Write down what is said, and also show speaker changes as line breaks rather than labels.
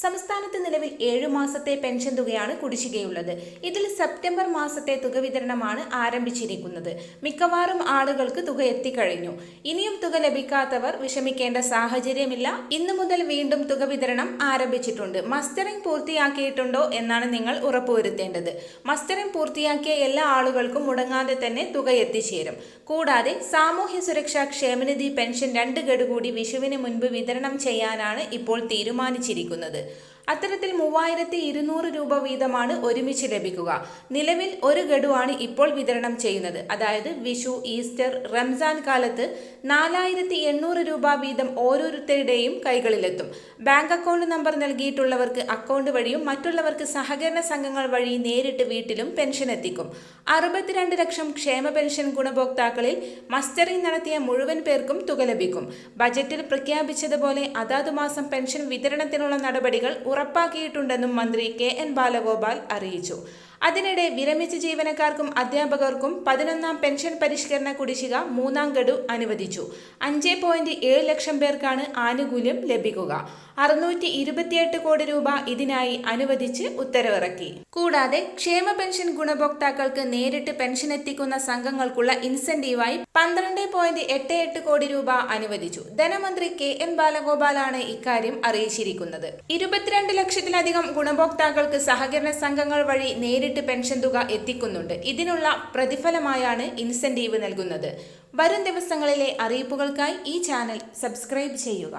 സംസ്ഥാനത്ത് നിലവിൽ ഏഴു മാസത്തെ പെൻഷൻ തുകയാണ് കുടിശ്ശികയുള്ളത്. ഇതിൽ സെപ്റ്റംബർ മാസത്തെ തുക വിതരണമാണ് ആരംഭിച്ചിരിക്കുന്നത്. മിക്കവാറും ആളുകൾക്ക് തുക എത്തിക്കഴിഞ്ഞു. ഇനിയും തുക ലഭിക്കാത്തവർ വിഷമിക്കേണ്ട സാഹചര്യമില്ല. ഇന്നു മുതൽ വീണ്ടും തുക വിതരണം ആരംഭിച്ചിട്ടുണ്ട്. മസ്റ്ററിംഗ് പൂർത്തിയാക്കിയിട്ടുണ്ടോ എന്നാണ് നിങ്ങൾ ഉറപ്പുവരുത്തേണ്ടത്. മസ്റ്ററിംഗ് പൂർത്തിയാക്കിയ എല്ലാ ആളുകൾക്കും മുടങ്ങാതെ തന്നെ തുക എത്തിച്ചേരും. കൂടാതെ സാമൂഹ്യ സുരക്ഷാ ക്ഷേമനിധി പെൻഷൻ രണ്ട് ഗഡു കൂടി വിഷുവിന് മുൻപ് വിതരണം ചെയ്യാനാണ് ഇപ്പോൾ തീരുമാനിച്ചിരിക്കുന്നത്. അത്തരത്തിൽ മൂവായിരത്തി ഇരുന്നൂറ് രൂപ വീതമാണ് ഒരുമിച്ച് ലഭിക്കുക. നിലവിൽ ഒരു ഗഡുവാണ് ഇപ്പോൾ വിതരണം ചെയ്യുന്നത്. അതായത് വിഷു ഈസ്റ്റർ റംസാൻ കാലത്ത് നാലായിരത്തി എണ്ണൂറ് രൂപ വീതം ഓരോരുത്തരുടെയും കൈകളിലെത്തും. ബാങ്ക് അക്കൗണ്ട് നമ്പർ നൽകിയിട്ടുള്ളവർക്ക് അക്കൗണ്ട് വഴിയും മറ്റുള്ളവർക്ക് സഹകരണ സംഘങ്ങൾ വഴി നേരിട്ട് വീട്ടിലും പെൻഷൻ എത്തിക്കും. അറുപത്തിരണ്ട് ലക്ഷം ക്ഷേമ പെൻഷൻ ഗുണഭോക്താക്കളിൽ മസ്റ്ററിംഗ് നടത്തിയ മുഴുവൻ പേർക്കും തുക ലഭിക്കും. ബജറ്റിൽ പ്രഖ്യാപിച്ചതുപോലെ അതാതു മാസം പെൻഷൻ വിതരണത്തിനുള്ള നടപടികൾ ഉറപ്പാക്കിയിട്ടുണ്ടെന്നും മന്ത്രി കെ എൻ ബാലഗോപാൽ അറിയിച്ചു അതിനിടെ വിരമിച്ച ജീവനക്കാർക്കും അധ്യാപകർക്കും പതിനൊന്നാം പെൻഷൻ പരിഷ്കരണ കുടിശ്ശിക മൂന്നാം ഗഡു അനുവദിച്ചു. അഞ്ച് പോയിന്റ് ഏഴ് ലക്ഷം പേർക്കാണ് ആനുകൂല്യം ലഭിക്കുക. അറുന്നൂറ്റി ഇരുപത്തിയെട്ട് കോടി രൂപ ഇതിനായി അനുവദിച്ച് ഉത്തരവിറക്കി. കൂടാതെ ക്ഷേമ പെൻഷൻ ഗുണഭോക്താക്കൾക്ക് നേരിട്ട് പെൻഷൻ എത്തിക്കുന്ന സംഘങ്ങൾക്കുള്ള ഇൻസെന്റീവായി പന്ത്രണ്ട് പോയിന്റ് എട്ട് എട്ട് കോടി രൂപ അനുവദിച്ചു. ധനമന്ത്രി കെ എൻ ബാലഗോപാലാണ് ഇക്കാര്യം അറിയിച്ചിരിക്കുന്നത്. ഇരുപത്തിരണ്ട് ലക്ഷത്തിലധികം ഗുണഭോക്താക്കൾക്ക് സഹകരണ സംഘങ്ങൾ വഴി നേരിട്ട് പെൻഷൻ തുക എത്തിക്കുന്നുണ്ട്. ഇതിനുള്ള പ്രതിഫലമായാണ് ഇൻസെന്റീവ് നൽകുന്നത്. വരും ദിവസങ്ങളിലെ അറിയിപ്പുകൾക്കായി ഈ ചാനൽ സബ്സ്ക്രൈബ് ചെയ്യുക.